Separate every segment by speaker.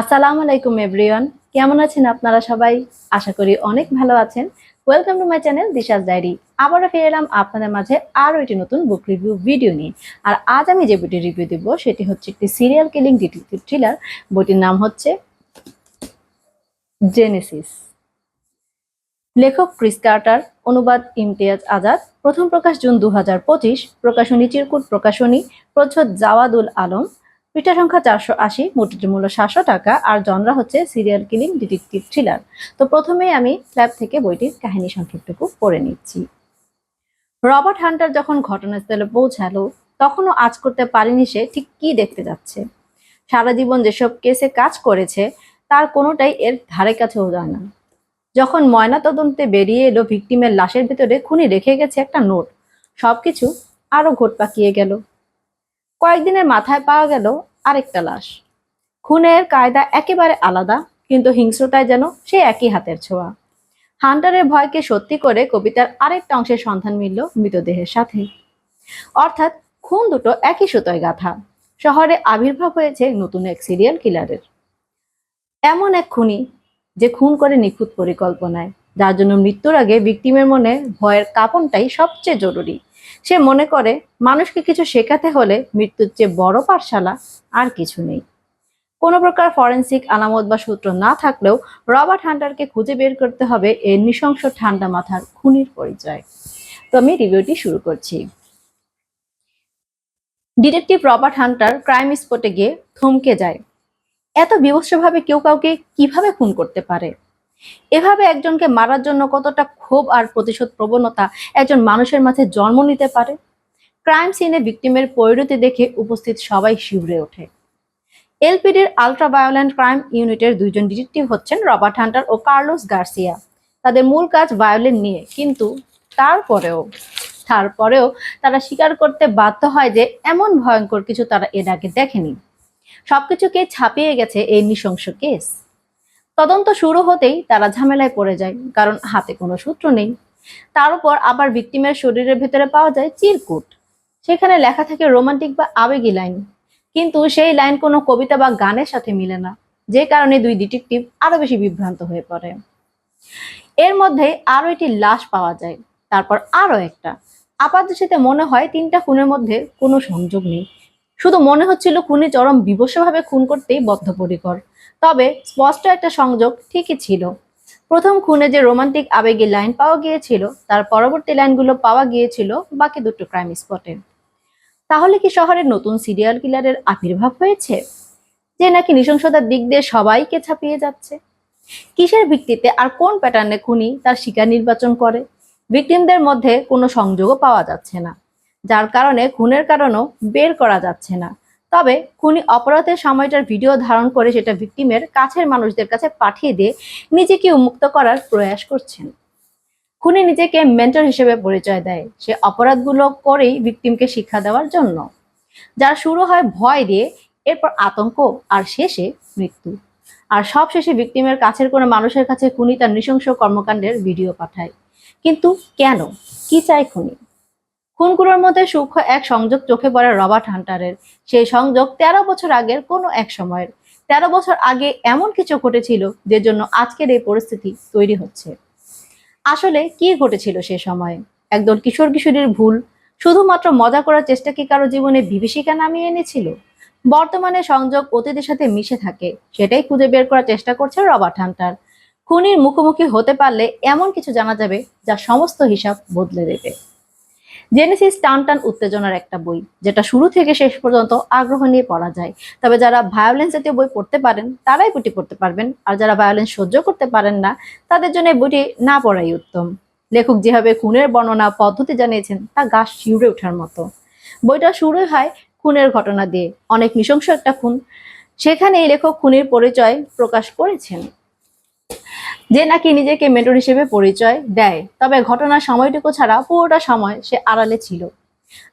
Speaker 1: আসসালামু আলাইকুম এভরিওয়ান কেমন আছেন আপনারা সবাই? আশা করি অনেক ভালো আছেন। Welcome to my channel Disha's diary আবারও ফিরে এলাম আপনাদের মাঝে আরও একটি নতুন বুক রিভিউ ভিডিও নিয়ে। আর আজ আমি যে বইটি রিভিউ দেব, সেটি হচ্ছে একটি সিরিয়াল কিলিং ডিটেকটিভ থ্রিলার বইটির নাম হচ্ছে জেনেসিস লেখক ক্রিস কার্টার, অনুবাদ ইমতিয়াজ আজাদ। প্রথম প্রকাশ জুন দু হাজার পঁচিশ। প্রকাশনী চিরকুট প্রকাশনী, প্রচ্ছদ জাওয়াদুল আলম। পৃষ্ঠা সংখ্যা চারশো আশি মোটির মূল্য সাতশো টাকা, আর জনরা হচ্ছে সিরিয়াল কিলিং ডিটেকটিভ থ্রিলার তো প্রথমেই আমি স্ল্যাব থেকে বইটির কাহিনী সংক্ষিপ্তটুকু পড়ে নিচ্ছি। রবার্ট হান্টার যখন ঘটনাস্থলে পৌঁছালো, তখনও আজ করতে পারেনি সে, ঠিক কি দেখতে যাচ্ছে? সারা জীবন যেসব কেসে কাজ করেছে, তার কোনোটাই এর ধারে কাছেও যায় না। যখন ময়না তদন্তে বেরিয়ে এলো ভিকটিমের লাশের ভেতরে খুনি রেখে গেছে একটা নোট। সবকিছু আরও ঘোট পাকিয়ে গেল। কয়েকদিনের মাথায় পাওয়া গেল আরেকটা লাশ। খুনের কায়দা একেবারে আলাদা, কিন্তু হিংস্রতায় যেন সে একই হাতের ছোঁয়া। হান্টারের ভয়কে সত্যি করে কবিতার আরেকটা অংশের সন্ধান মিলল মৃতদেহের সাথে। অর্থাৎ খুন দুটো একই সুতোয় গাথা। শহরে আবির্ভাব হয়েছে নতুন এক সিরিয়াল কিলারের এমন এক খুনি যে খুন করে নিখুঁত পরিকল্পনায়, যার জন্য মৃত্যুর আগে ভিক্টিমের মনে ভয়ের কাপনটাই সবচেয়ে জরুরি। সে মনে করে, মানুষকে কিছু শেখাতে হলে মৃত্যুর চেয়ে বড় পাঠশালা আর কিছু নেই। কোনো প্রকার ফরেন্সিক আলামত বা সূত্র না থাকলেও রবার্ট হান্টারকে খুঁজে বের করতে হবে এর নৃশংস ঠান্ডা মাথার খুনির পরিচয়। তো আমি রিভিউটি শুরু করছি। ডিটেকটিভ রবার্ট হান্টার ক্রাইম স্পটে গিয়ে থমকে যায়। এত বিভৎসভাবে কেউ কাউকে কীভাবে খুন করতে পারে? এভাবে একজনকে মারার জন্য কতটা ক্ষোভ আর প্রতিশোধ প্রবণতা একজন মানুষের মাঝে জন্ম নিতে পারে? ক্রাইম সিনে ভিকটিমের পরিণতি দেখে উপস্থিত সবাই শিউরে ওঠে। এলপিডির আলট্রা ভায়োলেন্ট ক্রাইম ইউনিটের দুইজন ডিটেকটিভ হচ্ছেন রবার্ট হান্টার ও কার্লোস গার্সিয়া। তাদের মূল কাজ ভায়োলেন নিয়ে, কিন্তু তারপরেও তারপরেও তারা স্বীকার করতে বাধ্য হয় যে এমন ভয়ঙ্কর কিছু তারা এর আগে দেখেনি। সবকিছুকে ছাপিয়ে গেছে এই নৃশংস কেস। তদন্ত শুরু হতেই তারা ঝামেলায় পড়ে যায়, কারণ হাতে কোনো সূত্র নেই। তার উপর আবার ভিকটিমের শরীরের ভেতরে পাওয়া যায় চিরকুট। সেখানে লেখা থাকে রোমান্টিক বা আবেগী লাইন কিন্তু সেই লাইন কোনো কবিতা বা গানের সাথে মিলে না, যে কারণে দুই ডিটেকটিভ আরও বেশি বিভ্রান্ত হয়ে পড়ে। এর মধ্যে আরও একটি লাশ পাওয়া যায়, তারপর আরও একটা। আপাতদৃষ্টিতে মনে হয় তিনটা খুনের মধ্যে কোনো সংযোগ নেই। শুধু মনে হচ্ছিল খুনি চরম বিবস্বভাবে খুন করতেই বদ্ধপরিকর। তবে স্পষ্ট একটা সংযোগ ঠিকই ছিল। প্রথম খুনে যে রোমান্টিক আবেগী লাইন পাওয়া গিয়েছিল, তার পরবর্তী লাইনগুলো পাওয়া গিয়েছিল বাকি দুটো ক্রাইম স্পটে। তাহলে কি শহরে নতুন সিরিয়াল কিলারের আবির্ভাব হয়েছে? যে নাকি নৃশংসতার দিক দিয়ে সবাইকে ছাপিয়ে যাচ্ছে? কিসের ভিত্তিতে আর কোন প্যাটার্নে খুনি তার শিকার নির্বাচন করে? ভিকটিমদের মধ্যে কোনো সংযোগও পাওয়া যাচ্ছে না। যার কারণে খুনের কারণও বের করা যাচ্ছে না। তবে খুনি অপরাধের সময়টার ভিডিও ধারণ করে সেটা ভিকটিমের কাছের মানুষদের কাছে পাঠিয়ে দিয়ে নিজেকে উন্মুক্ত করার প্রয়াস করছেন। খুনি নিজেকে মেন্টর হিসেবে পরিচয় দেয়। সে অপরাধগুলো করেই ভিকটিমকে শিক্ষা দেওয়ার জন্য। যার শুরু হয় ভয় দিয়ে, এরপর আতঙ্ক, আর শেষে মৃত্যু। আর সব শেষে ভিকটিমের কাছের কোনো মানুষের কাছে খুনি তার নৃশংস কর্মকাণ্ডের ভিডিও পাঠায়। কিন্তু কেন? কি চায় খুনি? খুনগুলোর মধ্যে সূক্ষ্ম এক সংযোগ চোখে পড়ে রবার্ট হান্টারের। সেই সংযোগ তেরো বছর আগের কোনো এক সময়ের। তেরো বছর আগে এমন কিছু ঘটেছিল যে জন্য আজকের এই পরিস্থিতি তৈরি হচ্ছে। আসলে কি ঘটেছিল সে সময়ে? একদল কিশোর কিশোরীর ভুল, শুধুমাত্র মজা করার চেষ্টা কি কারও জীবনে বিভীষিকা নামিয়ে এনেছিল? বর্তমানে সংযোগ অতীতের সাথে মিশে থাকে, সেটাই খুঁজে বের করার চেষ্টা করছে রবার্ট হান্টার। খুনির মুখোমুখি হতে পারলে এমন কিছু জানা যাবে যা সমস্ত হিসাব বদলে দেবে। জেনেসিস টান টান উত্তেজনার একটা বই, যেটা শুরু থেকে শেষ পর্যন্ত আগ্রহ নিয়ে পড়া যায়। তবে যারা ভায়োলেন্স জাতীয় বই পড়তে পারেন, তারাই বইটি পড়তে পারবেন। আর যারা ভায়োলেন্স সহ্য করতে পারেন না, তাদের জন্য বইটি না পড়াই উত্তম। লেখক যেভাবে খুনের বর্ণনা, পদ্ধতি জানিয়েছেন, তা গাছ শিউরে ওঠার মতো। বইটা শুরু হয় খুনের ঘটনা দিয়ে। অনেক নৃশংস একটা খুন। সেখানে এই লেখক খুনের পরিচয় প্রকাশ করেছেন। যে নাকি নিজেকে মেন্টর হিসেবে পরিচয় দেয়, তবে ঘটনার সময়টুকু ছাড়া পুরোটা সময় সে আড়ালে ছিল।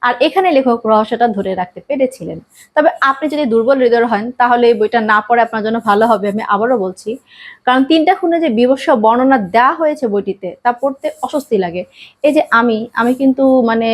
Speaker 1: আর এখানে লেখক রহস্যটা ধরে রাখতে পেরেছিলেন। তবে আপনি যদি দুর্বল হৃদয় হন, তাহলে এই বইটা না পড়ে আপনার জন্য ভালো হবে, আমি আবারও বলছি। কারণ তিনটা খুনে যে বিবস্ব বর্ণনা দেওয়া হয়েছে বইটিতে, তা পড়তে অস্বস্তি লাগে। এই যে আমি আমি কিন্তু মানে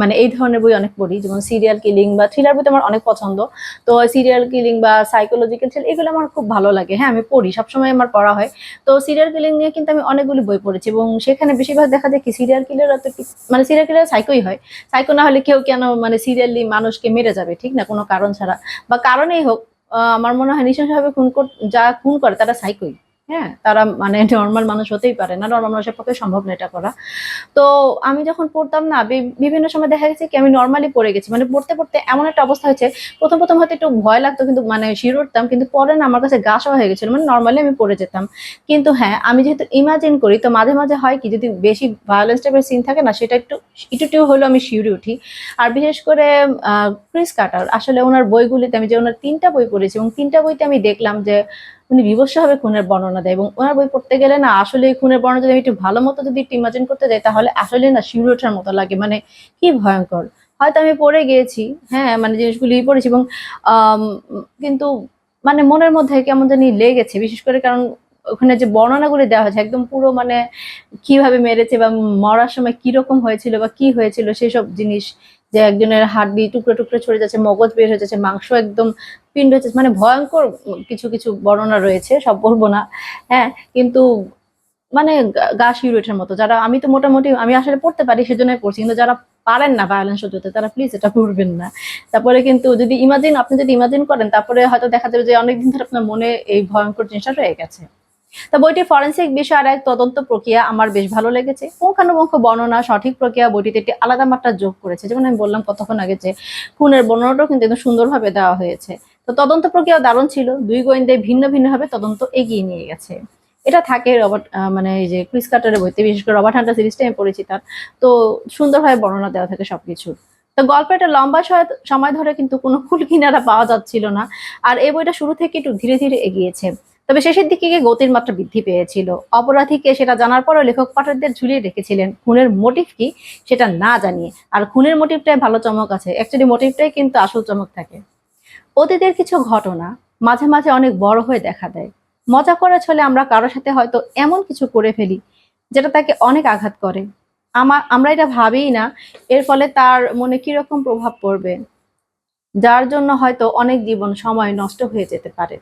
Speaker 1: মানে এই ধরনের বই অনেক পড়ি, যেমন সিরিয়াল কিলিং বা থ্রিলার বই আমার অনেক পছন্দ। তো সিরিয়াল কিলিং বা সাইকোলজিক্যাল থ্রিল এগুলো আমার খুব ভালো লাগে। হ্যাঁ আমি পড়ি, সবসময় আমার পড়া হয়। তো সিরিয়াল কিলিং নিয়ে কিন্তু আমি অনেকগুলি বই পড়েছি এবং সেখানে বেশিরভাগ দেখা যায় কি সিরিয়াল কিলার তো মানে সিরিয়াল কিলার সাইকোই হয়। সাইকো না হলে কেউ কেন মানে সিরিয়ালি মানুষকে মেরে যাবে, ঠিক না? কোনো কারণ ছাড়া। বা কারণেই হোক আমার মনে হয় নৃশংসভাবে খুন যা খুন করে তারা সাইকোই হ্যাঁ তারা মানে নর্মাল মানুষ হতেই পারে না নর্মাল মানুষের পক্ষে সম্ভব না এটা করা। তো আমি যখন পড়তাম না বিভিন্ন সময় দেখা গেছে কি আমি নর্মালি পড়ে গেছি মানে পড়তে পড়তে এমন একটা অবস্থা হয়েছে, প্রথম প্রথম হয়তো একটু ভয় লাগতো কিন্তু মানে শির উঠতাম, কিন্তু পরে না আমার কাছে গা সওয়া হয়ে গেছিল মানে নর্মালি আমি পড়ে যেতাম। কিন্তু হ্যাঁ আমি যেহেতু ইমাজিন করি, তো মাঝে মাঝে হয় কি যদি বেশি ভায়োলেন্স টাইপের সিন থাকে না, সেটা একটু একটু হলেও আমি শিউরে উঠি। আর বিশেষ করে ক্রিস কাটার, আসলে ওনার বইগুলিতে আমি যে ওনার তিনটা বই পড়েছি এবং তিনটা বইতে আমি দেখলাম যে উনি বিভৎসভাবে খুনের বর্ণনা দেয় এবং ওনার বই পড়তে গেলে না আসলে এই খুনের বর্ণনা যদি আমি একটু ভালো মতো যদি একটু ইমাজিন করতে যাই, তাহলে আসলে না শিউরে ওঠার মতো লাগে। মানে কি ভয়ঙ্কর। হয়তো আমি পড়ে গিয়েছি হ্যাঁ মানে জিনিসগুলি পড়েছি এবং কিন্তু মানে মনের মধ্যে কেমন জানি লেগেছে। বিশেষ করে কারণ ওখানে যে বর্ণনাগুলি দেওয়া হয়েছে, একদম পুরো মানে কীভাবে মেরেছে বা মরার সময় কি রকম হয়েছিল বা কি হয়েছিল, সেসব জিনিস যে একজনের হাড্ডি টুকরো টুকরো ছড়ে যাচ্ছে, মগজ বের হয়ে যাচ্ছে, মাংস একদম পিণ্ড মানে ভয়ঙ্কর কিছু কিছু বর্ণনা রয়েছে, সব বলব না। হ্যাঁ কিন্তু মানে গা- গা শিউরে ওঠার মতো। যারা, আমি তো মোটামুটি, আমি আসলে পড়তে পারি, সেজন্যই পড়ছি। কিন্তু যারা পারেন না ভায়োলেন্স করতে তারা প্লিজ এটা পড়বেন না। তারপরে কিন্তু যদি ইমাজিন আপনি যদি ইমাজিন করেন, তারপরে হয়তো দেখা যাবে যে অনেকদিন ধরে আপনার মনে এই ভয়ঙ্কর জিনিসটা রয়ে গেছে। তা বইটি ফরেন্সিক বিষয় আর এক তদন্ত প্রক্রিয়া আমার বেশ ভালো লেগেছে। পুঙ্খানুপুঙ্খ বর্ণনা, সঠিক প্রক্রিয়া বইটিতে একটি আলাদা মাত্রা যোগ করেছে। যেমন আমি বললাম কতক্ষণ আগে যে খুনের বর্ণনাটাও কিন্তু সুন্দরভাবে দেওয়া হয়েছে। তো তদন্ত প্রক্রিয়া দারুণ ছিল। দুই গোয়েন্দায় ভিন্ন ভিন্নভাবে তদন্ত এগিয়ে নিয়ে গেছে। এটা থাকে রবার্ট মানে এই যে ক্রিস কাটারের বইতে, বিশেষ করে রবার্ট হান্টার সিরিজটা আমি পড়েছি তার। তো সুন্দরভাবে বর্ণনা দেওয়া থাকে সবকিছু। তো গল্পের একটা লম্বা সময় ধরে কিন্তু কোনো কুল কিনারা পাওয়া যাচ্ছিল না। আর এই বইটা শুরু থেকে একটু ধীরে ধীরে এগিয়েছে। তবে শেষের দিকে গিয়ে গতির মাত্রা বৃদ্ধি পেয়েছিল। অপরাধীকে সেটা জানার পরও লেখক পাঠকদের ঝুলিয়ে রেখেছিলেন, খুনের মোটিভ কি সেটা না জানিয়ে। আর খুনের মোটিভটাই ভালো চমক আছে। অ্যাকচুয়ালি মোটিভটাই কিন্তু আসল চমক থাকে। অতীতের কিছু ঘটনা মাঝে মাঝে অনেক বড় হয়ে দেখা দেয়। মজা করে ছলে আমরা কারোর সাথে হয়তো এমন কিছু করে ফেলি যেটা তাকে অনেক আঘাত করে। আমার আমরা এটা ভাবিই না, এর ফলে তার মনে কীরকম প্রভাব পড়বে, যার জন্য হয়তো অনেক জীবন সময় নষ্ট হয়ে যেতে পারে।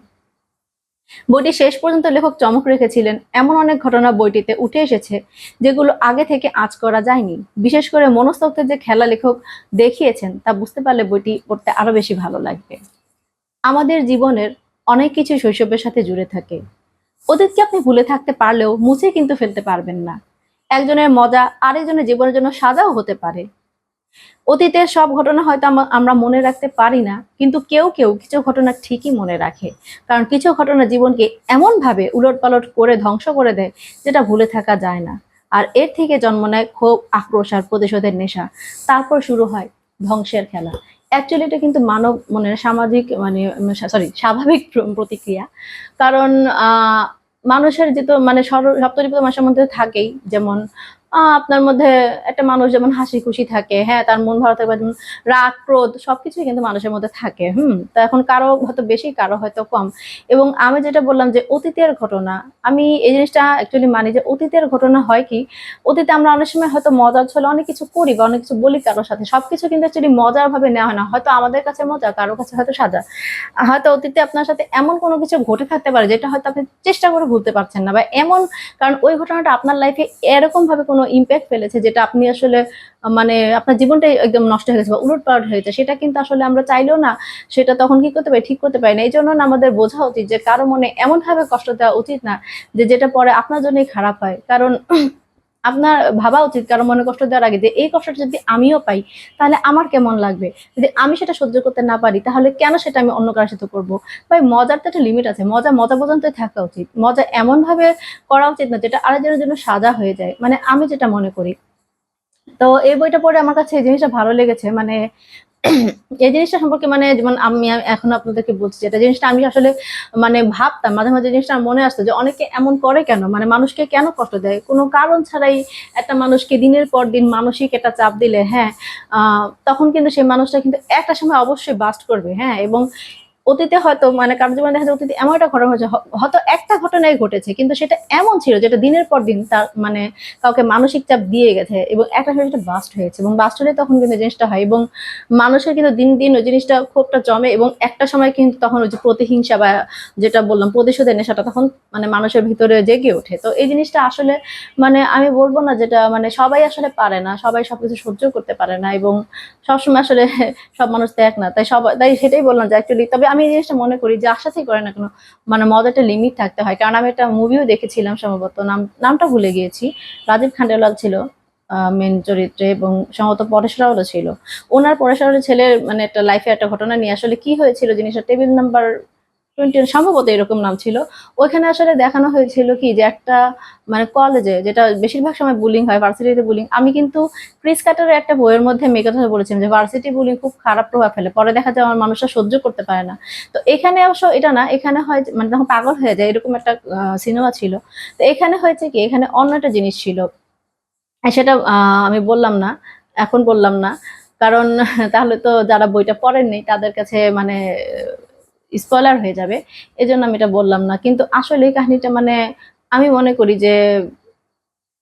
Speaker 1: বইটি শেষ পর্যন্ত লেখক চমক রেখেছিলেন। এমন অনেক ঘটনা বইটিতে উঠে এসেছে, যেগুলো আগে থেকে আঁচ করা যায়নি। বিশেষ করে মনস্তত্ত্বের যে খেলা লেখক দেখিয়েছেন, তা বুঝতে পারলে বইটি পড়তে আরও বেশি ভালো লাগবে। আমাদের জীবনের অনেক কিছু শৈশবের সাথে জুড়ে থাকে। অতীতকে আপনি ভুলে থাকতে পারলেও মুছে কিন্তু ফেলতে পারবেন না। একজনের মজা আরেকজনের জীবনের জন্য সাজাও হতে পারে। অতীতের সব ঘটনা হয়তো আমরা মনে রাখতে পারি না, কিন্তু কেউ কেউ কিছু ঘটনা ঠিকই মনে রাখে। কারণ কিছু ঘটনা জীবনকে এমন ভাবে উলট পালট করে ধ্বংস করে দেয় যেটা ভুলে থাকা যায় না। আর এর থেকে জন্ম নেয় ক্ষোভ, আক্রোশ আর প্রতিশোধের নেশা। তারপর শুরু হয় ধ্বংসের খেলা। অ্যাকচুয়ালি এটা কিন্তু মানব মনের সামাজিক মানে সরি স্বাভাবিক প্রতিক্রিয়া। কারণ মানুষের যেহেতু মানে সর- সপ্তজীবিত মানুষের মধ্যে থাকেই, যেমন আপনার মধ্যে একটা মানুষ যেমন হাসি খুশি থাকে হ্যাঁ তার মন ভালো থাকবে রাগ, ক্রোধ, সবকিছুই কিন্তু মানুষের মধ্যে থাকে, হুম? তো এখন কারও, হয়তো বেশি, কারও হয়তো কম। এবং আমি যেটা বললাম যে অতীতের ঘটনা, আমি এই জিনিসটা অ্যাকচুয়ালি মানি যে অতীতের ঘটনা হয় কি, অতীতে আমরা অনেক সময় হয়তো মজার ছলে অনেক কিছু করি বা অনেক কিছু বলি কারোর সাথে, সবকিছু কিন্তু অ্যাকচুয়ালি মজার ভাবে নেওয়া হয় না, হয়তো আমাদের কাছে মজা, কারোর কাছে হয়তো সাজা। হয়তো অতীতে আপনার সাথে এমন কোনো কিছু ঘটে থাকতে পারে যেটা হয়তো আপনি চেষ্টা করে ভুলতে পারছেন না বা এমন, কারণ ওই ঘটনাটা আপনার লাইফে এরকম ভাবে কোনো ইম্প্যাক্ট ফেলেছে যেটা আপনি আসলে মানে আপনার জীবনটাই একদম নষ্ট হয়ে গেছে বা উলট পালট হয়ে গেছে, সেটা কিন্তু আসলে আমরা চাইলেও না সেটা তখন কি করতে পারি, ঠিক করতে পারি না। এই জন্য আমাদের বোঝা উচিত যে কারও মনে এমনভাবে কষ্ট দেওয়া উচিত না যে যেটা পরে আপনার জন্যই খারাপ হয়। কারণ আপনার ভাবা উচিত কারণ মনে কষ্ট দেওয়ার আগে যে এই কষ্টটা যদি আমিও পাই, তাহলে আমার কেমন লাগবে? যদি আমি সেটা সহ্য করতে না পারি, তাহলে কেন সেটা আমি অন্য কারোর সাথে করব? ভাই, মজার তো একটা লিমিট আছে। মজা মজা পর্যন্তই থাকা উচিত। মজা এমনভাবে করা উচিত না যেটা আরেকজনের জন্য সাজা হয়ে যায়। মানে আমি যেটা মনে করি। তো এই বইটা পড়ে আমার কাছে এই জিনিসটা ভালো লেগেছে। মানে এই জিনিসটা সম্পর্কে মানে যেমন আমি এখন আপনাদেরকে বলছি এটা জিনিসটা আমি আসলে মানে ভাবতাম, মাঝে মাঝে জিনিসটা মনে আসতো যে, অনেকে এমন করে কেন? মানে মানুষকে কেন কষ্ট দেয়? কোনো কারণ ছাড়াই একটা মানুষকে দিনের পর দিন মানসিক একটা চাপ দিলে হ্যাঁ তখন কিন্তু সেই মানুষটা কিন্তু একটা সময় অবশ্যই বাস্ট করবে হ্যাঁ এবং অতীতে হয়তো মানে কারোর জীবনে দেখা যায় অতীতে এমন একটা ঘটনা হয়েছে হয়তো একটা ঘটনাই ঘটেছে, কিন্তু সেটা এমন ছিল যেটা দিনের পর দিন তার মানে কাউকে মানসিক চাপ দিয়ে গেছে এবং একটা সময় সেটা বাস্ট হয়েছে এবং বাস্ট হলে তখন কিন্তু জিনিসটা হয় এবং মানুষের কিন্তু দিন দিন ওই জিনিসটা ক্ষোভটা জমে এবং একটা সময় কিন্তু তখন ওই যে প্রতিহিংসা বা যেটা বললাম, প্রতিশোধের নেশাটা তখন মানে মানুষের ভিতরে জেগে ওঠে। তো এই জিনিসটা আসলে মানে আমি বলব না যেটা মানে সবাই আসলে পারে না, সবাই সবকিছু সহ্য করতে পারে না এবং সবসময় আসলে সব মানুষ এক না, তাই সবাই, তাই সেটাই বললাম যে অ্যাকচুয়ালি তবে আমি জিনিসটা মনে করি যে আশাতেই করে না কোনো মানে মজাটা লিমিট থাকতে হয়। কারণ আমি একটা মুভিও দেখেছিলাম সম্ভবত, নাম, নামটা ভুলে গিয়েছি। রাজীব খান্ডেলাল ছিল মেন চরিত্রে এবং সম্ভবত পরেশ রাওয়ালও ছিল। ওনার পরেশ রাওয়ালের ছেলের মানে একটা লাইফে একটা ঘটনা নিয়ে আসলে কি হয়েছিল, জিনিসটা টেবিল নাম্বার টোয়েন্টি সম্ভবত এরকম নাম ছিল। ওইখানে আসলে দেখানো হয়েছিল কি যে একটা মানে কলেজে যেটা বেশিরভাগ সময় বুলিং হয় ভার্সিটিতে বুলিং আমি কিন্তু ক্রিস কাটারের একটা বইয়ের মধ্যে মেয়ে কথা বলেছিলাম যে ভার্সিটি বুলিং খুব খারাপ প্রভাব ফেলে, পরে দেখা যায় আমার মানুষরা সহ্য করতে পারে না। তো এখানে অবশ্য এটা না, এখানে হয় মানে তখন পাগল হয়ে যায়, এরকম একটা সিনেমা ছিল। তো এখানে হয়েছে কি, এখানে অন্য একটা জিনিস ছিল। সেটা আমি বললাম না, এখন বললাম না। কারণ তাহলে তো যারা বইটা পড়েননি, তাদের কাছে মানে স্পয়লার হয়ে যাবে, এজন্য আমি এটা বললাম না। কিন্তু আসলে এই কাহিনীটা মানে আমি মনে করি যে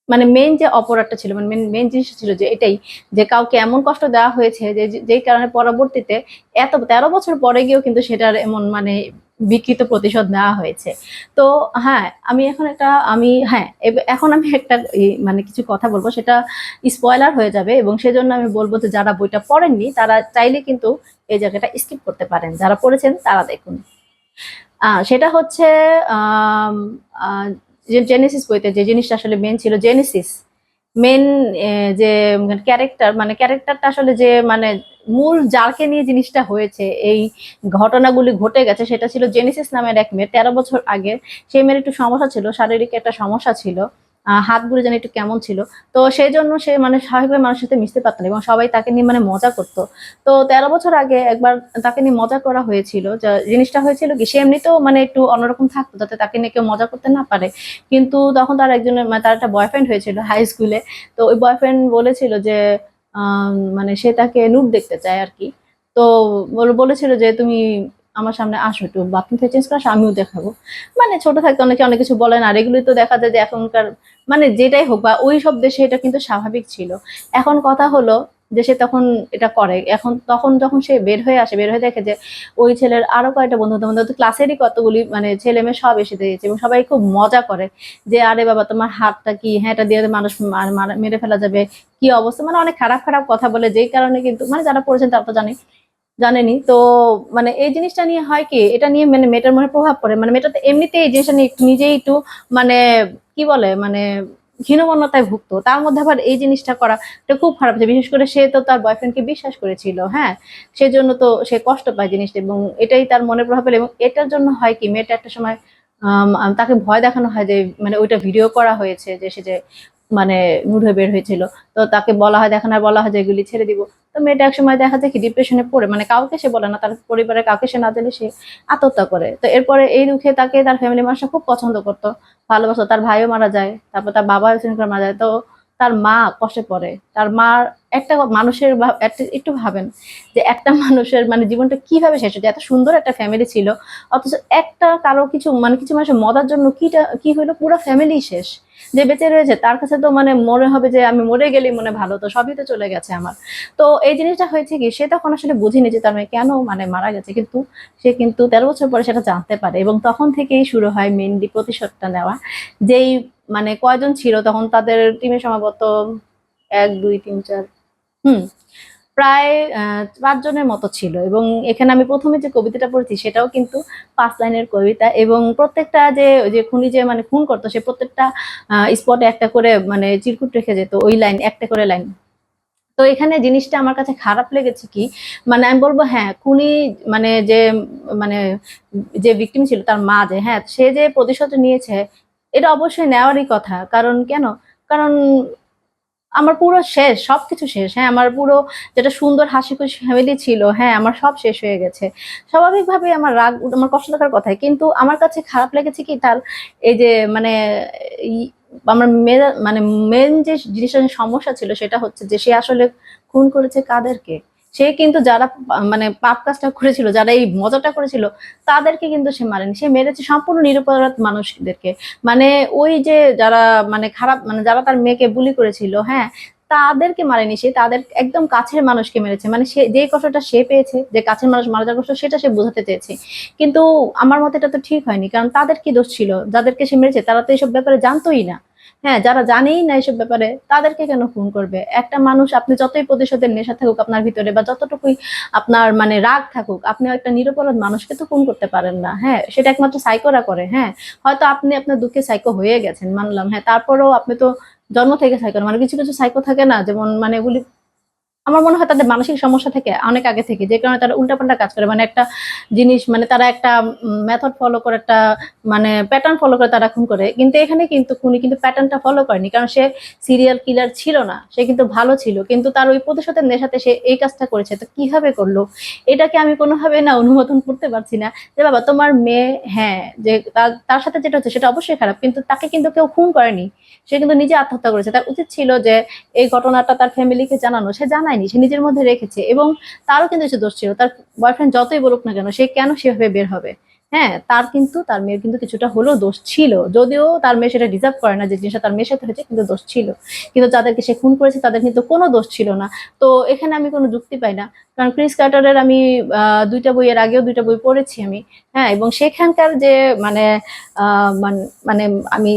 Speaker 1: মানে মেন যে অপরাধটা ছিল মানে মেন মেন জিনিসটা ছিল যে এটাই, যে কাউকে এমন কষ্ট দেওয়া হয়েছে যে যেই কারণে পরবর্তীতে এত তেরো বছর পরে গিয়েও কিন্তু সেটার এমন মানে বিকৃত প্রতিশোধ নেওয়া হয়েছে। তো হ্যাঁ আমি এখন একটা, আমি হ্যাঁ এখন আমি একটা মানে কিছু কথা বলব, সেটা স্পয়লার হয়ে যাবে এবং সেজন্য আমি বলব যে যারা বইটা পড়েননি, তারা চাইলে কিন্তু এই জায়গাটা স্কিপ করতে পারেন। যারা পড়েছেন, তারা দেখুন। সেটা হচ্ছে জেনেসিস বইতে যে জিনিসটা আসলে মেন ছিল জেনেসিস মেন যে ক্যারেক্টার মানে ক্যারেক্টারটা আসলে যে মানে মূল যাকে নিয়ে জিনিসটা হয়েছে, এই ঘটনাগুলি ঘটে গেছে, সেটা ছিল জেনেসিস নামের এক মেয়ে। তেরো বছর আগে সেই মেয়ের একটু সমস্যা ছিল, শারীরিক একটা সমস্যা ছিল। হাতগুলো যেন একটু কেমন ছিল। তো সেই জন্য সে মানে স্বাভাবিকভাবে মানুষের সাথে মিশতে পারতো না এবং সবাই তাকে নিয়ে মানে মজা করতো। তো তেরো বছর আগে একবার তাকে নিয়ে মজা করা হয়েছিল। জিনিসটা হয়েছিল কি, সে এমনিতেও মানে একটু অন্যরকম থাকতো যাতে তাকে নিয়ে কেউ মজা করতে না পারে। কিন্তু তখন তার একজনের মানে তার একটা বয়ফ্রেন্ড হয়েছিল হাই স্কুলে তো ওই বয়ফ্রেন্ড বলেছিল যে মানে সে তাকে নুট দেখতে চায় আর কি। তো বল- বলেছিল যে, তুমি আমার সামনে আসো একটু বাথরুম থেকে চেঞ্জ করে আমিও দেখাবো। মানে ছোট থাকতে অনেকে, অনেক কিছু বলেন, আর এগুলোই তো দেখা যায় যে এখনকার মানে যেটাই হোক বা ওই সব দেশে এটা কিন্তু স্বাভাবিক ছিল। এখন কথা হলো যে সে তখন এটা করে, এখন তখন যখন সে বের হয়ে আসে, বের হয়ে দেখে যে ওই ছেলের আরও কয়েকটা বন্ধু বান্ধব তো ক্লাসেরই কতগুলি মানে ছেলে মেয়ে সব এসে দিয়েছে এবং সবাই খুব মজা করে যে, আরে বাবা, তোমার হাতটা কি? হ্যাঁ এটা দিয়ে মানুষ মার- ফেলা যাবে। কি অবস্থা? মানে অনেক খারাপ খারাপ কথা বলে, যেই কারণে কিন্তু মানে যারা পড়েছেন তারা তো জানে জানেনি। তো মানে এই জিনিসটা নিয়ে হয় কি, এটা নিয়ে মানে মেয়েটার মনে প্রভাব পড়ে। মানে মেয়েটা এমনিতে এই জিনিসটা নিয়ে নিজেই একটু মানে কি বলে মানে হীনমন্যতায় ভুগতো তার মধ্যে আবার এই জিনিসটা করা এটা খুব খারাপ যে বিশেষ করে সে তো তার বয়ফ্রেন্ডকে বিশ্বাস করেছিল হ্যাঁ? সেজন্য তো সে কষ্ট পায় জিনিসটা এবং এটাই তার মনে প্রভাব ফেলে। এবং এটার জন্য হয় কি, মেয়েটা একটা সময় তাকে ভয় দেখানো হয় যে মানে ওইটা ভিডিও করা হয়েছে যে সে যে মানে নুড বের হয়েছিল। তো তাকে বলা হয় দেখানো বলা হয় যে এগুলি ছেড়ে দিব। তো মেয়েটা এক সময় দেখা যায় কি ডিপ্রেশনে পড়ে মানে কাউকে সে বলে না, তার পরিবারের কাউকে সে না দিলে সে আত্মহত্যা করে। তো এরপরে এই দুঃখে তাকে তার ফ্যামিলি মানুষ খুব পছন্দ করতো, ভালোবাসতো। তার ভাইও মারা যায়, তারপর তার বাবা মারা যায়। তো তার মা কষ্টে পড়ে, তার মার একটা মানুষের একটা- ভাবেন যে একটা মানুষের মানে জীবনটা কীভাবে শেষ হচ্ছে এত সুন্দর একটা ফ্যামিলি ছিল, অথচ একটা কারও কিছু মানে কিছু মানুষের মজার জন্য কিটা, কি হলো? পুরো ফ্যামিলি শেষ। যে বেঁচে রয়েছে, তার কাছে তো মানে মনে হবে যে আমি মরে গেলেই মনে ভালো, তো সবই তো চলে গেছে আমার। তো এই জিনিসটা হয়েছে কি, সে তখন আসলে বুঝিনি যে তার মেয়ে কেন মানে মারা গেছে, কিন্তু সে কিন্তু তেরো বছর পরে সেটা জানতে পারে এবং তখন থেকেই শুরু হয় মেনলি প্রতিশোধটা নেওয়া। যেই মানে কয়জন ছিল তখন তাদের টিমে সম্ভবত এক, দুই, তিন, চার হুম। প্রায় পাঁচজনের মতো ছিল এবং এখানে আমি প্রথমে যে কবিতাটা পড়েছি সেটাও কিন্তু পাঁচ লাইনের কবিতা এবং প্রত্যেকটা যে, ওই যে খুনি যে মানে খুন করতো সে প্রত্যেকটা স্পটে একটা করে মানে চিরকুট রেখে যেত, ওই লাইন, একটা করে লাইন। তো এখানে জিনিসটা আমার কাছে খারাপ লেগেছে কি মানে আমি বলব হ্যাঁ খুনি মানে যে মানে যে ভিকটিম ছিল তার মা যে হ্যাঁ সে যে প্রতিশোধ নিয়েছে, এটা অবশ্যই নেওয়ারই কথা। কারণ কেন? কারণ আমার পুরো শেষ, সবকিছু শেষ। হ্যাঁ আমার পুরো যেটা সুন্দর হাসি খুশি ফ্যামিলি ছিল হ্যাঁ আমার সব শেষ হয়ে গেছে। স্বাভাবিকভাবে আমার রাগ, আমার কষ্ট থাকার কথাই। কিন্তু আমার কাছে খারাপ লেগেছে কি? তার এই যে মানে আমার মেয়ে মানে মেন যে জিনিসটা সমস্যা ছিল সেটা হচ্ছে যে, সে আসলে খুন করেছে কাদেরকে? সে কিন্তু যারা মানে পাপ কাজটা করেছিল, যারা এই মজাটা করেছিল, তাদেরকে কিন্তু সে মারেনি। সে মেরেছে সম্পূর্ণ নিরপরাধ মানুষদেরকে। মানে ওই যে যারা মানে খারাপ মানে যারা তার মেয়েকে বুলি করেছিল হ্যাঁ তাদেরকে মারেনি সে, তাদের একদম কাছের মানুষকে মেরেছে। মানে সে যে কষ্টটা সে পেয়েছে, যে কাছের মানুষ মারা যাওয়ার কষ্ট, সেটা সে বোঝাতে চেয়েছে। কিন্তু আমার মতে এটা তো ঠিক হয়নি, কারণ তাদের কি দোষ ছিল? যাদেরকে সে মেরেছে, তারা তো এইসব ব্যাপারে জানতোই না। হ্যাঁ যারা জানেই না এসব ব্যাপারে, তাদেরকে কেন ফোন করবে? একটা মানুষ, আপনি যতই প্রতিশোধের নেশা থাকুক আপনার ভিতরে বা যতটুকুই আপনার মানে রাগ থাকুক আপনি একটা নিরপরাধ মানুষকে তো ফোন করতে পারেন না। হ্যাঁ সেটা একমাত্র সাইকোরা করে হ্যাঁ। হয়তো আপনি আপনার দুঃখে সাইকো হয়ে গেছেন, মানলাম। হ্যাঁ তারপরেও আপনি তো জন্ম থেকে সাইকো মানে কিছু কিছু সাইকো থাকে না, যেমন মানে এগুলি আমার মনে হয় তাদের মানসিক সমস্যা থেকে অনেক আগে থেকে, যে কারণে তারা উল্টাপাল্টা কাজ করে। মানে একটা জিনিস মানে তারা একটা মেথড ফলো করে, একটা মানে প্যাটার্ন ফলো করে তারা খুন করে। কিন্তু এখানে কিন্তু খুনি কিন্তু প্যাটার্নটা ফলো করেনি, কারণ সে সিরিয়াল কিলার ছিল না, সে কিন্তু ভালো ছিল। কিন্তু তার ওই প্রতিশোধের নেশাতে সে এই কাজটা করেছে। তো কীভাবে করল? এটাকে আমি কোনোভাবে না অনুমোদন করতে পারছি না, যে বাবা, তোমার মেয়ে হ্যাঁ যে তার সাথে যেটা হচ্ছে সেটা অবশ্যই খারাপ, কিন্তু তাকে কিন্তু কেউ খুন করেনি। সে কিন্তু নিজে আত্মহত্যা করেছে। তার উচিত ছিল যে এই ঘটনাটা তার ফ্যামিলিকে জানানো। সে জানায়নি সে নিজের মধ্যে রেখেছে এবং তারও কিন্তু কিছু দোষ ছিল। তার বয়ফ্রেন্ড যতই বলুক না কেন, সে কেন সেভাবে বের হবে? হ্যাঁ তার কিন্তু, তার মেয়ের কিন্তু কিছুটা হলেও দোষ ছিল। যদিও তার মেয়ে সেটা ডিজার্ভ করে না, যে জিনিসটা তার মেয়ের সাথে হয়েছে কিন্তু দোষ ছিল। কিন্তু যাদেরকে সে খুন করেছে, তাদের কিন্তু কোনো দোষ ছিল না। তো এখানে আমি কোনো যুক্তি পাই না। কারণ ক্রিস কার্টারের আমি দুইটা বইয়ের আগেও দুইটা বই পড়েছি আমি। হ্যাঁ এবং সেখানকার যে মানে মানে আমি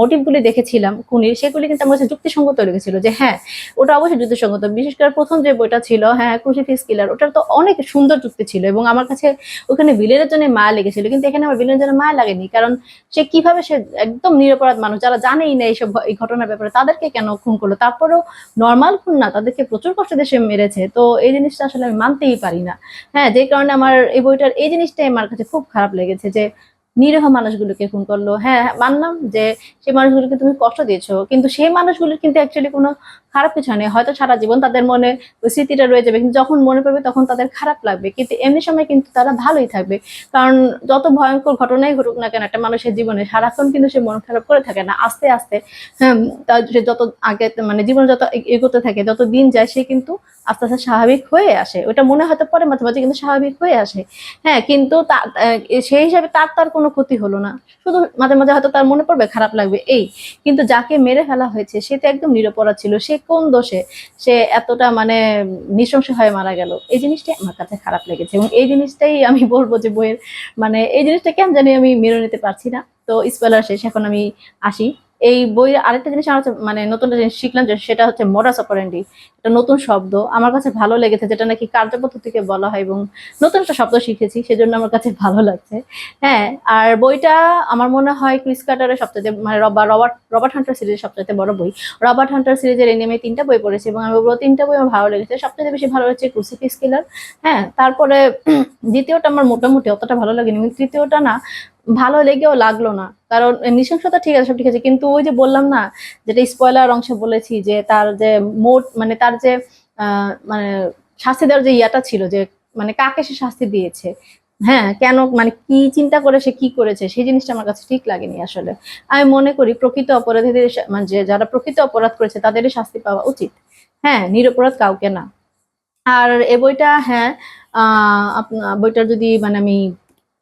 Speaker 1: মোটিভগুলি দেখেছিলাম খুনির সেগুলি কিন্তু আমার কাছে যুক্তিসঙ্গত লেগেছিল যে হ্যাঁ ওটা অবশ্যই যুক্তিসঙ্গত। বিশেষ করে প্রথম যে বইটা ছিল হ্যাঁ ক্রুসিফিক্স কিলার, ওটার তো অনেক সুন্দর যুক্তি ছিল এবং আমার কাছে ওখানে ভিলেনের জন্য মায়া লেগেছিল, কিন্তু এখানে আমার ভিলেনের জন্য মায়া লাগেনি, কারণ সে কীভাবে সে একদম নিরপরাধ মানুষ, যারা জানেই না এইসব এই ঘটনার ব্যাপারে, তাদেরকে কেন খুন করল? তারপরেও নর্মাল খুন না, তাদেরকে প্রচুর কষ্ট দিয়ে সে মেরেছে, তো এই জিনিসটা আসলে আমি মানতেই পারি না। হ্যাঁ যে কারণে আমার এই বইটার এই জিনিসটাই আমার কাছে খুব খারাপ লেগেছে যে নিরীহ মানুষগুলোকে খুন করল। হ্যাঁ মানলাম যে সেই মানুষগুলোকে তুমি কষ্ট দিয়েছ, কিন্তু সেই মানুষগুলোর কিন্তু অ্যাকচুয়ালি কোনো খারাপ কিছু নেই হয়তো সারা জীবন তাদের মনে ওই স্মৃতিটা রয়ে যাবে, কিন্তু যখন মনে পড়বে তখন তাদের খারাপ লাগবে। কিন্তু এমনি সময় কিন্তু তারা ভালোই থাকবে। কারণ যত ভয়ঙ্কর ঘটনাই ঘটুক না কেন, একটা মানুষের জীবনে সারাক্ষণ কিন্তু সে মন খারাপ করে থাকে না। আস্তে আস্তে হ্যাঁ তার যে যত আগে মানে জীবন যত এগোতে থাকে, যত দিন যায়, সে কিন্তু আস্তে আস্তে স্বাভাবিক হয়ে আসে। ওটা মনে হয়তো পরে মাঝে মাঝে কিন্তু স্বাভাবিক হয়ে আসে। হ্যাঁ কিন্তু সেই হিসাবে তার তার কোনো ক্ষতি হলো না। শুধু মাঝে মাঝে হয়তো তার মনে পড়বে, খারাপ লাগবে, এই। কিন্তু যাকে মেরে ফেলা হয়েছে, সে তো একদম নিরপরাধ ছিল। সে কোন দোষে? সে এতটা মানে নৃশংস হয়ে মারা গেল। এই জিনিসটাই আমার কাছে খারাপ লেগেছে এবং এই জিনিসটাই আমি বলব যে বইয়ের মানে এই জিনিসটা কেন জানি আমি মেরে নিতে পারছি না। তো স্পেলার শেষ, এখন আমি আসি। এই বইয়ের আরেকটা জিনিস আমার মানে নতুন একটা জিনিস শিখলাম যে সেটা হচ্ছে মোডাস অপারেন্ডি এটা নতুন শব্দ। আমার কাছে ভালো লেগেছে যেটা নাকি কার্যপদ্ধতিকে বলা হয় এবং নতুন একটা শব্দ শিখেছি, সেজন্য আমার কাছে ভালো লাগছে। হ্যাঁ আর বইটা আমার মনে হয় ক্রিস কাটারের সবচেয়ে মানে রবা রবার্ট রবার্ট হান্টার সিরিজের সবচেয়ে বড় বই। রবার্ট হান্টার সিরিজের এই নিয়ে আমি তিনটা বই পড়েছি এবং আমি বলব তিনটা বই আমার ভালো লেগেছে। সবচেয়ে বেশি ভালো হচ্ছে ক্রুসিফিক্স কিলার হ্যাঁ তারপরে দ্বিতীয়টা আমার মোটামুটি অতটা ভালো লাগেনি তৃতীয়টা না ভালো লেগেও লাগল না। কারণ নৃশংসতা ঠিক আছে, সব ঠিক আছে, কিন্তু ওই যে বললাম না, যেটা স্পয়লার অংশে বলেছি যে তার যে মোট মানে তার যে মানে শাস্তি দেওয়ার যে ইয়াটা ছিল যে মানে কাকে সে শাস্তি দিয়েছে হ্যাঁ কেন মানে কি চিন্তা করে সে কি করেছে, সেই জিনিসটা আমার কাছে ঠিক লাগেনি আসলে। আমি মনে করি প্রকৃত অপরাধীদের মানে যারা প্রকৃত অপরাধ করেছে, তাদেরই শাস্তি পাওয়া উচিত। হ্যাঁ নিরপরাধ কাউকে না। আর এ বইটা হ্যাঁ আহ বইটার যদি মানে আমি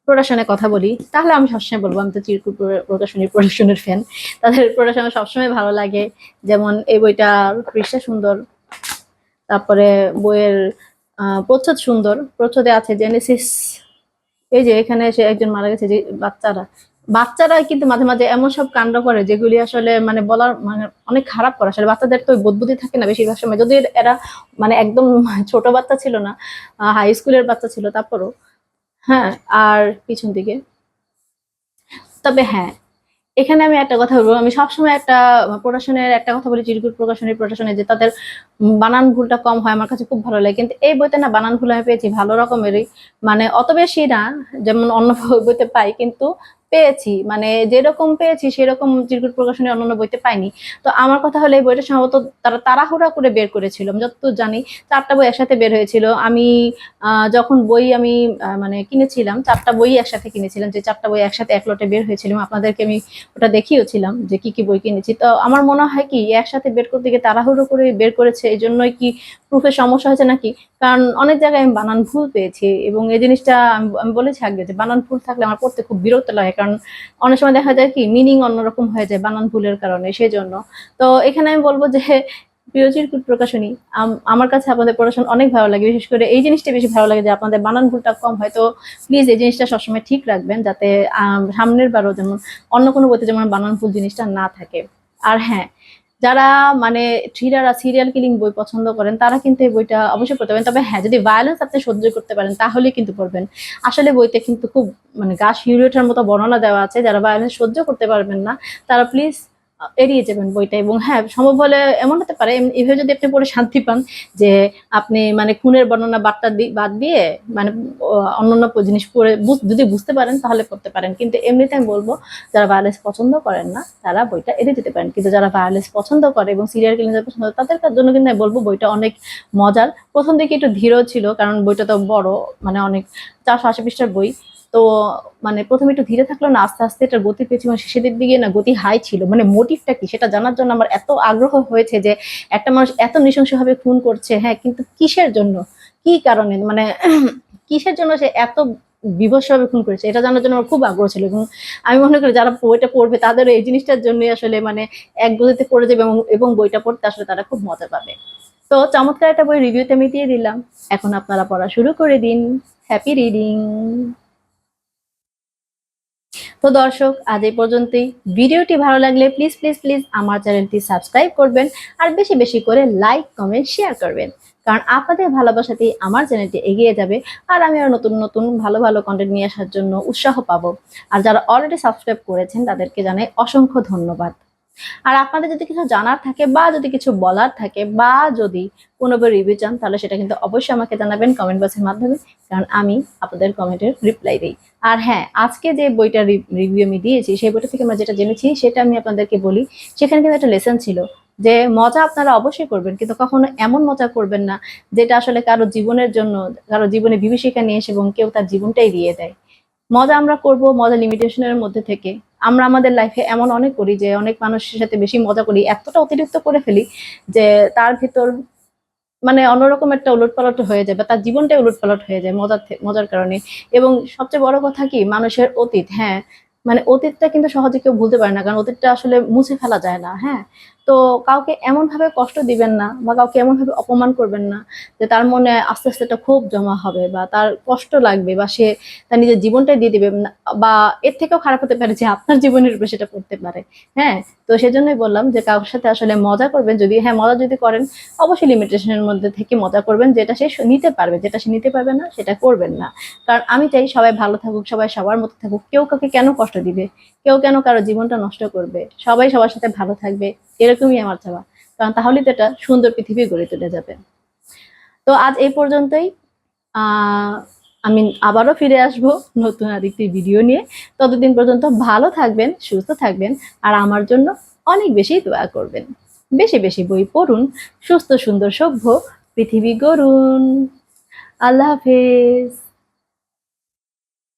Speaker 1: প্রোডাকশনের কথা বলি, তাহলে আমি সবসময় বলব, আমি তো চিরকুট প্রকাশনী প্রোডাকশনের ফ্যান তাদের প্রোডাকশন সবসময় ভালো লাগে। যেমন এই বইটা পৃষ্ঠা সুন্দর, তারপরে বইয়ের প্রচ্ছদ সুন্দর। প্রচ্ছদে আছে জেনেসিস এই যে এখানে সে একজন মারা গেছে, যে বাচ্চারা। বাচ্চারা কিন্তু মাঝে মাঝে এমন সব কাণ্ড করে, যেগুলি আসলে মানে বলার মানে অনেক খারাপ করে। আসলে বাচ্চাদের তো বোধবুদ্ধি থাকে না বেশিরভাগ সময়। যদি এরা মানে একদম ছোট বাচ্চা ছিল না হাই স্কুলের বাচ্চা ছিল, তারপরও। হ্যাঁ আর পিছন দিকে। তবে হ্যাঁ এখানে আমি একটা কথা বলব। আমি সবসময় একটা প্রকাশনের, একটা কথা বলি, চিরকুট প্রকাশনের প্রকাশনের, যে তাদের বানান ভুলটা কম হয়, আমার কাছে খুব ভালো লাগে। কিন্তু এই বইতে না বানান ভুল আমি পেয়েছি, ভালো রকমেরই। মানে অত বেশি না, যেমন অন্য বইতে পাই, কিন্তু পেয়েছি মানে যেরকম পেয়েছি সেরকম চিরকুট প্রকাশনী অন্যান্য বইতে পাইনি। তো আমার কথা হলে, এই বইটা সম্ভবত তারা তাড়াহুড়া করে বের করেছিল, আমি যতদূর জানি চারটা বই একসাথে বের হয়েছিল। আমি যখন বই আমি মানে কিনেছিলাম, চারটা বই একসাথে কিনেছিলাম, যে চারটা বই একসাথে এক লটে বের হয়েছিল, আপনাদেরকে আমি ওটা দেখিয়েছিলাম যে কি কি বই কিনেছি। তো আমার মনে হয় কি, একসাথে বের করতে গিয়ে তাড়াহুড়ো করে বের করেছে, এই জন্যই কি প্রুফের সমস্যা হয়েছে নাকি? কারণ অনেক জায়গায় আমি বানান ভুল পেয়েছি এবং এই জিনিসটা আমি বলেছি আগে যে বানান ভুল থাকলে আমার পড়তে খুব বিরক্ত লাগে কারণ অনেক সময় দেখা যায় কি মিনিং অন্যরকম হয়ে যায় বানান ভুলের কারণে, সেজন্য। তো এখানে আমি বলব যে, প্রিয়জির প্রকাশনী, আম- আমার কাছে আপনাদের পড়াশোনা অনেক ভালো লাগে, বিশেষ করে এই জিনিসটা বেশি ভালো লাগে যে, আপনাদের বানান ভুলটা কম হয়। তো প্লিজ এই জিনিসটা সবসময় ঠিক রাখবেন যাতে সামনের বারও যেমন অন্য কোনো বইতে যেমন বানান ভুল জিনিসটা না থাকে। আর হ্যাঁ যারা মানে থ্রিলার সিরিয়াল কিলিং বই পছন্দ করেন, তারা কিন্তু এই বইটা অবশ্যই পড়তে পারেন। তবে হ্যাঁ যদি ভায়োলেন্স আপনি সহ্য করতে পারেন, তাহলে কিন্তু পড়বেন। আসলে বইতে কিন্তু খুব মানে গাছ হিউরিওটার মতো বর্ণনা দেওয়া আছে, যারা ভায়োলেন্স সহ্য করতে পারবেন না, তারা প্লিজ এড়িয়ে যাবেন বইটা এবং হ্যাঁ সম্ভব হলে এমন হতে পারে এভাবে যদি আপনি পড়ে শান্তি পান যে আপনি মানে খুনের বর্ণনা বার্তা বাদ দিয়ে মানে অন্যান্য জিনিস পড়ে যদি বুঝতে পারেন তাহলে পড়তে পারেন। কিন্তু এমনিতে আমি বলব, যারা ভায়োলেন্স পছন্দ করেন না, তারা বইটা এড়িয়ে যেতে পারেন। কিন্তু যারা ভায়োলেন্স পছন্দ করে এবং সিরিয়াল কিলিং পছন্দ করে, তাদের জন্য কিন্তু আমি বলব বইটা অনেক মজার। প্রথম দিকে একটু ধীর ছিল, কারণ বইটা তো বড় মানে অনেক চারশো আশি পৃষ্ঠার বই। তো মানে প্রথমে একটু ধীরে থাকল না, আস্তে আস্তে এটার গতি পেয়েছি মানে শেষের দিকে না গতি হাই ছিল। মানে মোটিভটা কি? সেটা জানার জন্য আমার এত আগ্রহ হয়েছে যে একটা মানুষ এত নৃশংসভাবে খুন করছে হ্যাঁ কিন্তু কিসের জন্য? কি কারণে? মানে কিসের জন্য সে এত বিভৎসভাবে খুন করেছে? এটা জানার জন্য আমার খুব আগ্রহ ছিল এবং আমি মনে করি যারা বইটা পড়বে তাদের এই জিনিসটার জন্যই আসলে মানে এক গতিতে পড়ে যাবে এবং এবং বইটা পড়তে আসলে তারা খুব মজা পাবে। তো চমৎকার একটা বই রিভিউতে আমি দিয়ে দিলাম। এখন আপনারা পড়া শুরু করে দিন। হ্যাপি রিডিং তো দর্শক, আজ এই পর্যন্তই। ভিডিওটি ভালো লাগলে প্লিজ প্লিজ প্লিজ আমার চ্যানেলটি সাবস্ক্রাইব করবেন আর বেশি বেশি করে লাইক কমেন্ট শেয়ার করবেন। কারণ আপনাদের ভালোবাসাতেই আমার চ্যানেলটি এগিয়ে যাবে আর আমি আরও নতুন নতুন ভালো ভালো কন্টেন্ট নিয়ে আসার জন্য উৎসাহ পাবো। আর যারা অলরেডি সাবস্ক্রাইব করেছেন তাদেরকে জানাই অসংখ্য ধন্যবাদ। আর আপনাদের যদি কিছু জানার থাকে বা যদি কিছু বলার থাকে বা যদি কোনো রিভিউ চান, তাহলে সেটা কিন্তু অবশ্যই আমাকে জানাবেন কমেন্ট বক্সের মাধ্যমে, কারণ আমি আপনাদের কমেন্টের রিপ্লাই দিই। আর হ্যাঁ আজকে যে বইটা রিভিউ আমি দিয়েছি, সেই বইটা থেকে আমরা যেটা জেনেছি, সেটা আমি আপনাদেরকে বলি। সেখানে কিন্তু একটা লেসন ছিল যে মজা আপনারা অবশ্যই করবেন, কিন্তু কখনো এমন মজা করবেন না যেটা আসলে কারও জীবনের জন্য, কারও জীবনে বিভীষিকা নিয়ে এসে এবং কেউ তার জীবনটাই দিয়ে দেয়। মজা আমরা করব মজা লিমিটেশনের মধ্যে থেকে। আমরা আমাদের লাইফে এমন অনেক করি যে, অনেক মানুষের সাথে বেশি মজা করি, এতটা অতিরিক্ত করে ফেলি যে, তার ভিতর মানে অন্যরকম একটা উলটপালট হয়ে যায় বা তার জীবনটাই উলটপালট হয়ে যায় মজার মজার কারণে। এবং সবচেয়ে বড় কথা কি, মানুষের অতীত হ্যাঁ। মানে অতীতটা কিন্তু সহজে কেউ ভুলতে পারে না, কারণ অতীতটা আসলে মুছে ফেলা যায় না হ্যাঁ। তো কাউকে এমন ভাবে কষ্ট দিবেন না বা কাউকে এমন ভাবে অপমান করবেন না যে তার মনে আস্তে আস্তে একটা ক্ষোভ জমা হবে বা তার কষ্ট লাগবে বা সে তার নিজের জীবনটাই দিয়ে দিবে বা এর থেকেও খারাপ হতে পারে যে আপনার জীবনের উপরে সেটা পড়তে পারে। হ্যাঁ তো সেজন্যই বললাম যে কারোর সাথে আসলে মজা করবেন, যদি হ্যাঁ মজা যদি করেন, অবশ্যই লিমিটেশনের মধ্যে থেকে মজা করবেন যেটা সে, নিতে পারবে, যেটা সে নিতে পারবে না সেটা করবেন না। কারণ আমি চাই সবাই ভালো থাকুক, সবাই সবার মতো থাকুক। কেউ কাউকে কেন কষ্ট দিবে? কেউ কেন কারও জীবনটা নষ্ট করবে? সবাই সবার সাথে ভালো থাকবে। এরকমই আমার চাওয়া কারণ তাহলেই তো এটা সুন্দর পৃথিবী গড়ে তুলে যাবে। তো আজ এই পর্যন্তই। আমি আবারও ফিরে আসব নতুন আরেকটি ভিডিও নিয়ে। ততদিন পর্যন্ত ভালো থাকবেন, সুস্থ থাকবেন, আর আমার জন্য অনেক বেশি দোয়া করবেন। বেশি বেশি বই পড়ুন, সুস্থ সুন্দর সভ্য পৃথিবী গড়ুন। আল্লাহ হাফেজ।